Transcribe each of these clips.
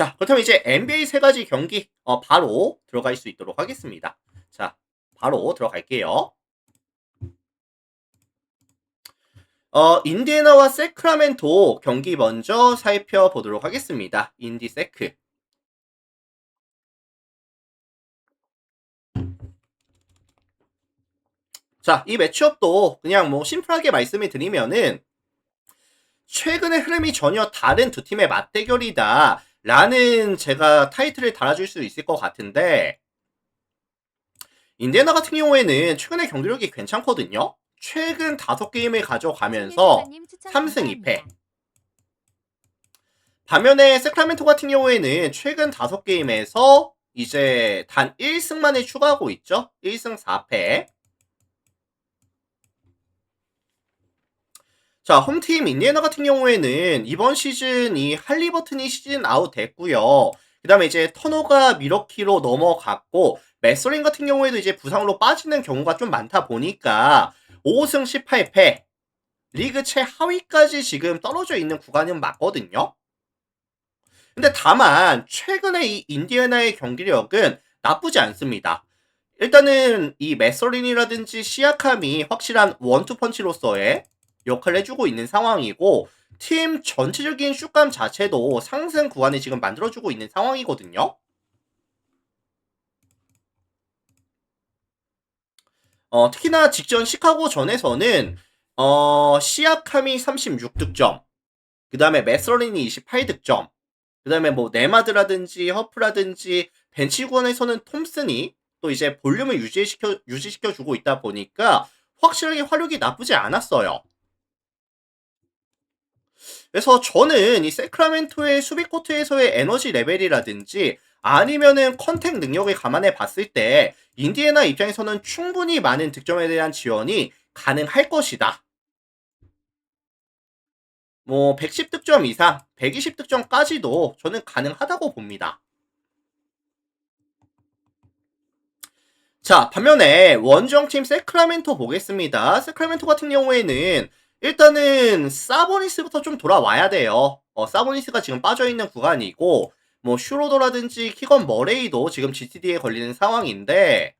자, 그렇다면 이제 NBA 세 가지 경기 어, 바로 들어갈 수 있도록 하겠습니다. 자, 바로 들어갈게요. 어, 인디애나와 세크라멘토 경기 먼저 살펴보도록 하겠습니다. 인디 세크. 자, 이 매치업도 그냥 뭐 심플하게 말씀을 드리면은 최근의 흐름이 전혀 다른 두 팀의 맞대결이다. 라는 제가 타이틀을 달아줄 수 있을 것 같은데 인디애나 같은 경우에는 최근의 경기력이 괜찮거든요. 최근 다섯 게임을 가져가면서 3승 2패. 반면에 세크라멘토 같은 경우에는 최근 다섯 게임에서 이제 단 1승만을 추가하고 있죠. 1승 4패. 자, 홈팀 인디애나 같은 경우에는 이번 시즌 이 할리버튼이 시즌 아웃 됐고요. 그 다음에 이제 터너가 미러키로 넘어갔고, 메서린 같은 경우에도 이제 부상으로 빠지는 경우가 좀 많다 보니까 5승 18패, 리그 최 하위까지 지금 떨어져 있는 구간은 맞거든요. 근데 다만 최근에 이 인디애나의 경기력은 나쁘지 않습니다. 일단은 이 메서린이라든지 시아캄이 확실한 원투펀치로서의 역할을 해주고 있는 상황이고 팀 전체적인 슛감 자체도 상승 구간을 지금 만들어주고 있는 상황이거든요. 어, 특히나 직전 시카고 전에서는 어, 시아캄이 36득점, 그 다음에 메서린이 28득점, 그 다음에 뭐 네마드라든지 허프라든지 벤치 구간에서는 톰슨이 또 이제 볼륨을 유지시켜 유지시켜 주고 있다 보니까 확실하게 화력이 나쁘지 않았어요. 그래서 저는 이 세크라멘토의 수비 코트에서의 에너지 레벨이라든지 아니면은 컨택 능력을 감안해 봤을 때 인디애나 입장에서는 충분히 많은 득점에 대한 지원이 가능할 것이다. 뭐 110득점 이상, 120득점까지도 저는 가능하다고 봅니다. 자, 반면에 원정팀 세크라멘토 보겠습니다. 세크라멘토 같은 경우에는 일단은 사보니스부터 좀 돌아와야 돼요. 어, 사보니스가 지금 빠져있는 구간이고 뭐 슈로더라든지 키건 머레이도 지금 GTD에 걸리는 상황인데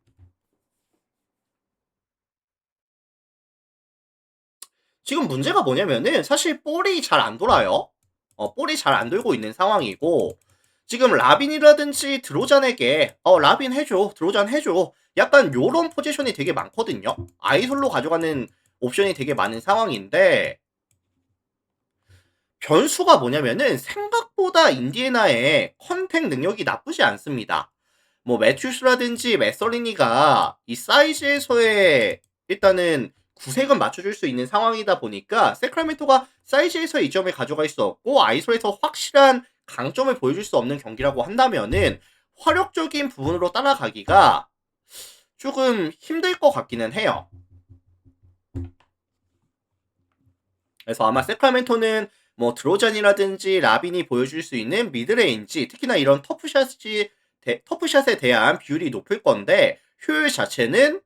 지금 문제가 뭐냐면은 사실 볼이 잘 안 돌아요. 어, 볼이 잘 안 돌고 있는 상황이고 지금 라빈이라든지 드로잔에게 어 라빈 해줘 드로잔 해줘 약간 요런 포지션이 되게 많거든요. 아이솔로 가져가는 옵션이 되게 많은 상황인데 변수가 뭐냐면은 생각보다 인디애나의 컨택 능력이 나쁘지 않습니다. 뭐 매튜스라든지 메서리니가 이 사이즈에서의 일단은 구색은 맞춰줄 수 있는 상황이다 보니까 세크라멘토가 사이즈에서 이 점을 가져갈 수 없고 아이솔에서 확실한 강점을 보여줄 수 없는 경기라고 한다면은 화력적인 부분으로 따라가기가 조금 힘들 것 같기는 해요. 그래서 아마 세크라멘토는 뭐 드로잔이라든지 라빈이 보여줄 수 있는 미드레인지 특히나 이런 터프샷이 터프샷에 대한 비율이 높을 건데 효율 자체는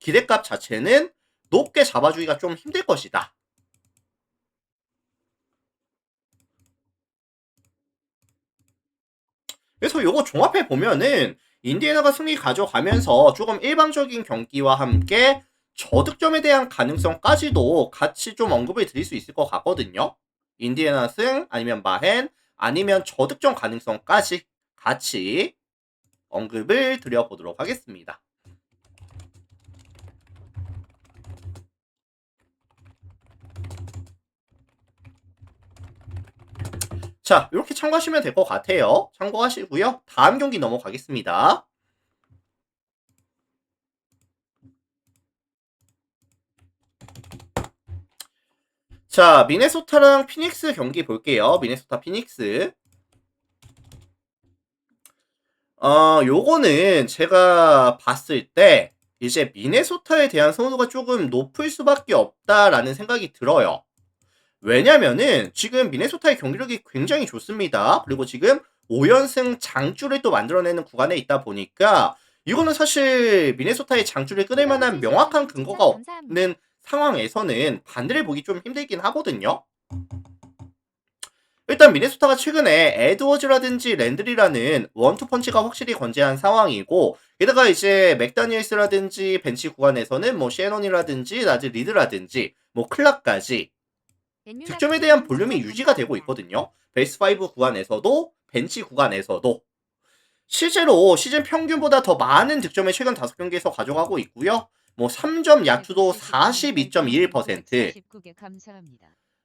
기대값 자체는 높게 잡아주기가 좀 힘들 것이다. 그래서 요거 종합해 보면은 인디애나가 승리 가져가면서 조금 일방적인 경기와 함께 저득점에 대한 가능성까지도 같이 좀 언급을 드릴 수 있을 것 같거든요. 인디애나 승 아니면 마헨 아니면 저득점 가능성까지 같이 언급을 드려보도록 하겠습니다. 자, 이렇게 참고하시면 될 것 같아요. 참고하시고요. 다음 경기 넘어가겠습니다. 자, 미네소타랑 피닉스 경기 볼게요. 미네소타 피닉스. 어, 요거는 제가 봤을 때 이제 미네소타에 대한 선호도가 조금 높을 수밖에 없다라는 생각이 들어요. 왜냐면은 지금 미네소타의 경기력이 굉장히 좋습니다. 그리고 지금 5연승 장주를 또 만들어내는 구간에 있다 보니까 이거는 사실 미네소타의 장주를 끊을 만한 명확한 근거가 없는 상황에서는 반대를 보기 좀 힘들긴 하거든요. 일단 미네소타가 최근에 에드워즈라든지 랜드리라는 원투펀치가 확실히 건재한 상황이고 게다가 이제 맥다니엘스라든지 벤치 구간에서는 뭐 셰넌이라든지 나즈 리드라든지 뭐 클락까지 득점에 대한 볼륨이 유지가 되고 있거든요. 베이스 5 구간에서도 벤치 구간에서도 실제로 시즌 평균보다 더 많은 득점을 최근 5경기에서 가져가고 있고요. 뭐 3점 야투도 42.21%,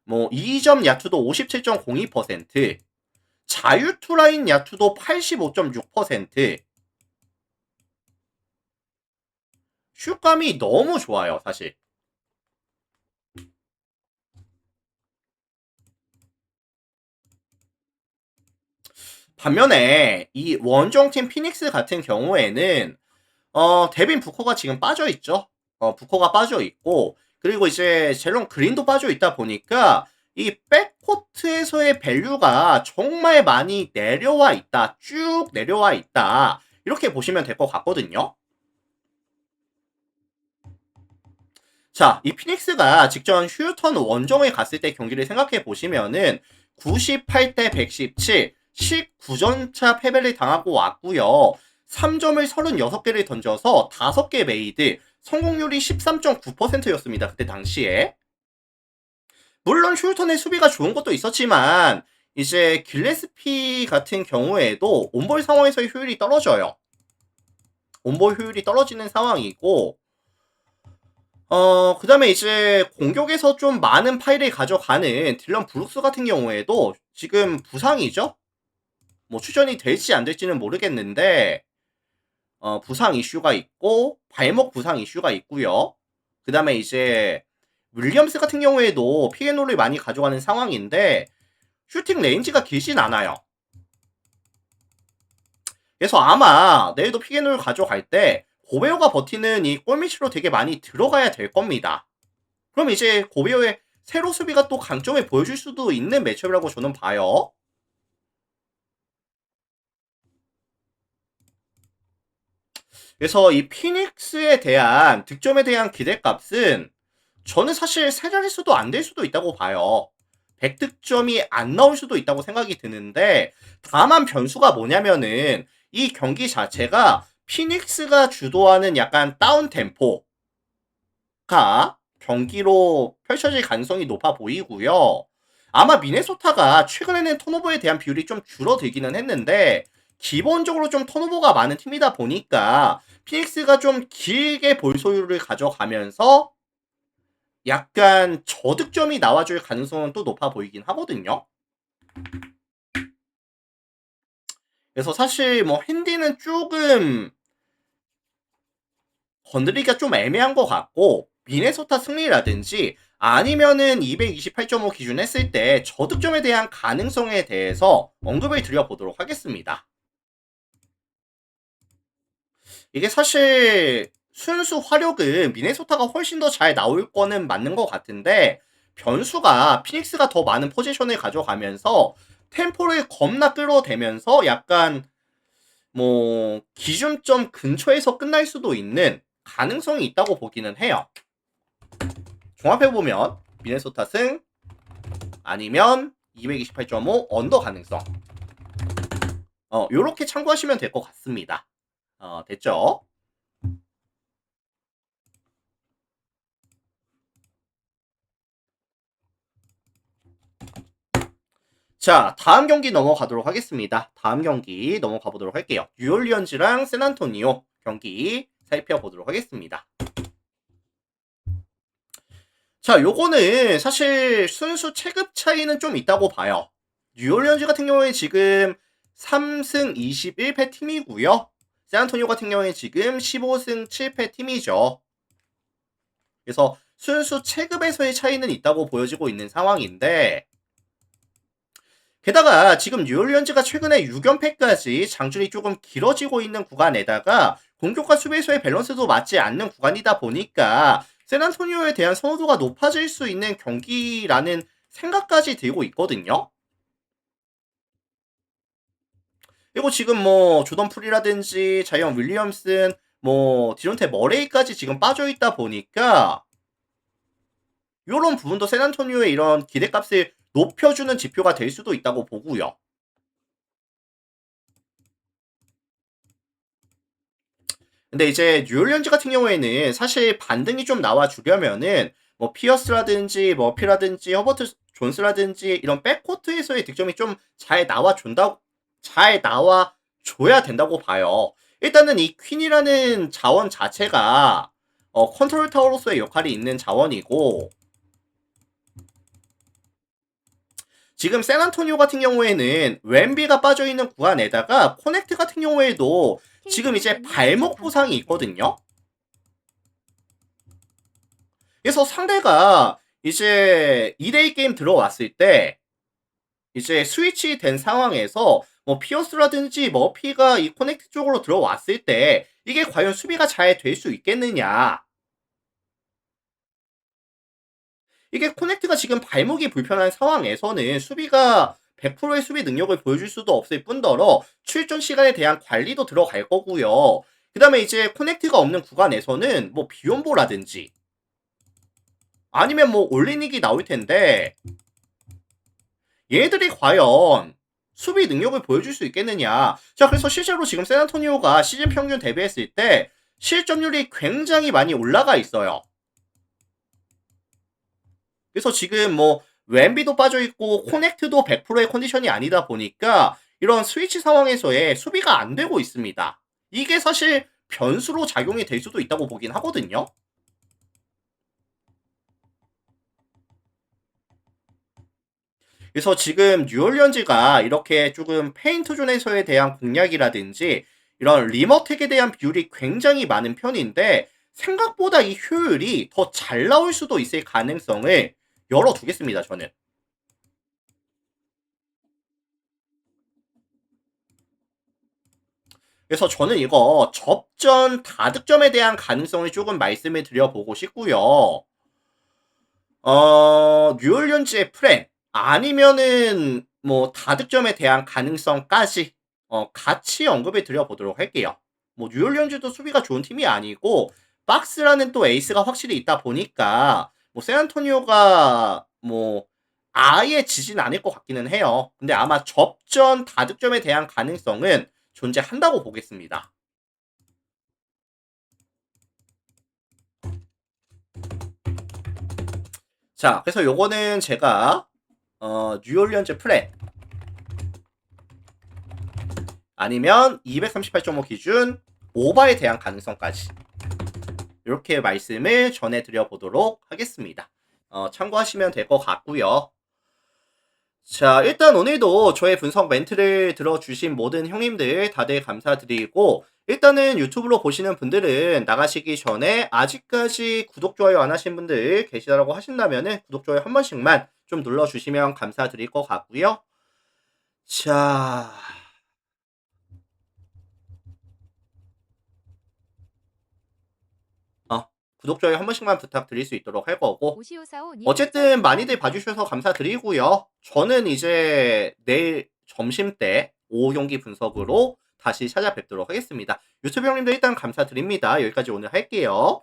뭐 2점 야투도 57.02%, 자유 투라인 야투도 85.6%, 슛감이 너무 좋아요, 사실. 반면에 이 원정팀 피닉스 같은 경우에는 어 데빈 부커가 지금 빠져 있죠. 어 부커가 빠져 있고 그리고 이제 젤런 그린도 빠져 있다 보니까 이 백코트에서의 밸류가 정말 많이 내려와 있다. 쭉 내려와 있다. 이렇게 보시면 될 것 같거든요. 자, 이 피닉스가 직전 휴턴 원정에 갔을 때 경기를 생각해 보시면은 98대 117, 19점차 패배를 당하고 왔고요. 3점을 36개를 던져서 5개 메이드, 성공률이 13.9%였습니다. 그때 당시에. 물론 슈턴의 수비가 좋은 것도 있었지만 이제 길레스피 같은 경우에도 온볼 상황에서의 효율이 떨어져요. 온볼 효율이 떨어지는 상황이고 어, 그 다음에 이제 공격에서 좀 많은 파일을 가져가는 딜런 브룩스 같은 경우에도 지금 부상이죠? 뭐 출전이 될지 안 될지는 모르겠는데 어, 부상 이슈가 있고 발목 부상 이슈가 있고요. 그 다음에 이제 윌리엄스 같은 경우에도 피해노를 많이 가져가는 상황인데 슈팅 레인지가 길진 않아요. 그래서 아마 내일도 피해노를 가져갈 때 고베오가 버티는 이 골밑으로 되게 많이 들어가야 될 겁니다. 그럼 이제 고베오의 세로 수비가 또 강점을 보여줄 수도 있는 매치업이라고 저는 봐요. 그래서 이 피닉스에 대한 득점에 대한 기대값은 저는 사실 세 자릿수도 안 될 수도 있다고 봐요. 100득점이 안 나올 수도 있다고 생각이 드는데 다만 변수가 뭐냐면은 이 경기 자체가 피닉스가 주도하는 약간 다운 템포가 경기로 펼쳐질 가능성이 높아 보이고요. 아마 미네소타가 최근에는 턴오버에 대한 비율이 좀 줄어들기는 했는데 기본적으로 좀 턴오버가 많은 팀이다 보니까 피닉스가 좀 길게 볼 소유를 가져가면서 약간 저득점이 나와줄 가능성은 또 높아 보이긴 하거든요. 그래서 사실 뭐 핸디는 조금 건드리기가 좀 애매한 것 같고 미네소타 승리라든지 아니면은 228.5 기준 했을 때 저득점에 대한 가능성에 대해서 언급을 드려보도록 하겠습니다. 이게 사실 순수 화력은 미네소타가 훨씬 더 잘 나올 거는 맞는 것 같은데 변수가 피닉스가 더 많은 포지션을 가져가면서 템포를 겁나 끌어대면서 약간 뭐 기준점 근처에서 끝날 수도 있는 가능성이 있다고 보기는 해요. 종합해보면 미네소타 승 아니면 228.5 언더 가능성 어 요렇게 참고하시면 될 것 같습니다. 어, 됐죠? 자, 다음 경기 넘어가도록 하겠습니다. 다음 경기 넘어가 보도록 할게요. 뉴올리언즈랑 샌안토니오 경기 살펴보도록 하겠습니다. 자, 요거는 사실 순수 체급 차이는 좀 있다고 봐요. 뉴올리언즈 같은 경우에 지금 3승 21패 팀이고요. 샌안토니오 같은 경우에 지금 15승 7패 팀이죠. 그래서 순수 체급에서의 차이는 있다고 보여지고 있는 상황인데 게다가 지금 뉴올리언즈가 최근에 6연패까지 장줄이 조금 길어지고 있는 구간에다가 공격과 수비에서의 밸런스도 맞지 않는 구간이다 보니까 샌안토니오에 대한 선호도가 높아질 수 있는 경기라는 생각까지 들고 있거든요. 그리고 지금 뭐 조던 풀이라든지 자이언 윌리엄슨 뭐 디론테 머레이까지 지금 빠져 있다 보니까 이런 부분도 샌안토니오의 이런 기대값을 높여주는 지표가 될 수도 있다고 보고요. 근데 이제 뉴올리언즈 같은 경우에는 사실 반등이 좀 나와주려면은 뭐 피어스라든지 머피라든지 허버트 존스라든지 이런 백코트에서의 득점이 좀 잘 나와준다 잘 나와 줘야 된다고 봐요. 일단은 이 퀸이라는 자원 자체가 어, 컨트롤 타워로서의 역할이 있는 자원이고 지금 샌안토니오 같은 경우에는 웬비가 빠져있는 구간에다가 코넥트 같은 경우에도 지금 이제 발목 부상이 있거든요. 그래서 상대가 이제 2대2 게임 들어왔을 때 이제 스위치 된 상황에서 뭐 피어스라든지 머피가 이 코넥트 쪽으로 들어왔을 때 이게 과연 수비가 잘 될 수 있겠느냐. 이게 코넥트가 지금 발목이 불편한 상황에서는 수비가 100%의 수비 능력을 보여줄 수도 없을 뿐더러 출전 시간에 대한 관리도 들어갈 거고요. 그 다음에 이제 코넥트가 없는 구간에서는 뭐 비욘보라든지 아니면 뭐 올리닉이 나올 텐데 얘들이 과연 수비 능력을 보여줄 수 있겠느냐. 자, 그래서 실제로 지금 세나토니오가 시즌 평균 대비했을 때 실점률이 굉장히 많이 올라가 있어요. 그래서 지금 뭐 웬비도 빠져 있고 코넥트도 100%의 컨디션이 아니다 보니까 이런 스위치 상황에서의 수비가 안 되고 있습니다. 이게 사실 변수로 작용이 될 수도 있다고 보긴 하거든요. 그래서 지금 뉴올리언즈가 이렇게 조금 페인트 존에서에 대한 공략이라든지 이런 리머텍에 대한 비율이 굉장히 많은 편인데 생각보다 이 효율이 더 잘 나올 수도 있을 가능성을 열어두겠습니다, 저는. 그래서 저는 이거 접전 다득점에 대한 가능성을 조금 말씀을 드려보고 싶고요. 어, 뉴올리언즈의 프렌 아니면은 뭐 다득점에 대한 가능성까지 어, 같이 언급을 드려보도록 할게요. 뭐 뉴올리언즈도 수비가 좋은 팀이 아니고 박스라는 또 에이스가 확실히 있다 보니까 뭐 샌안토니오가 뭐 아예 지진 않을 것 같기는 해요. 근데 아마 접전 다득점에 대한 가능성은 존재한다고 보겠습니다. 자, 그래서 요거는 제가 어, 뉴올리언즈 플랜 아니면 238.5 기준 오바에 대한 가능성까지 이렇게 말씀을 전해드려 보도록 하겠습니다. 어, 참고하시면 될 것 같고요. 자, 일단 오늘도 저의 분석 멘트를 들어주신 모든 형님들 다들 감사드리고 일단은 유튜브로 보시는 분들은 나가시기 전에 아직까지 구독, 좋아요 안 하신 분들 계시다라고 하신다면은 구독, 좋아요 한 번씩만 좀 눌러주시면 감사드릴 것 같고요. 자... 구독, 좋아요 한 번씩만 부탁드릴 수 있도록 할 거고 어쨌든 많이들 봐주셔서 감사드리고요. 저는 이제 내일 점심 때 오후 경기 분석으로 다시 찾아뵙도록 하겠습니다. 유튜브 형님들 일단 감사드립니다. 여기까지 오늘 할게요.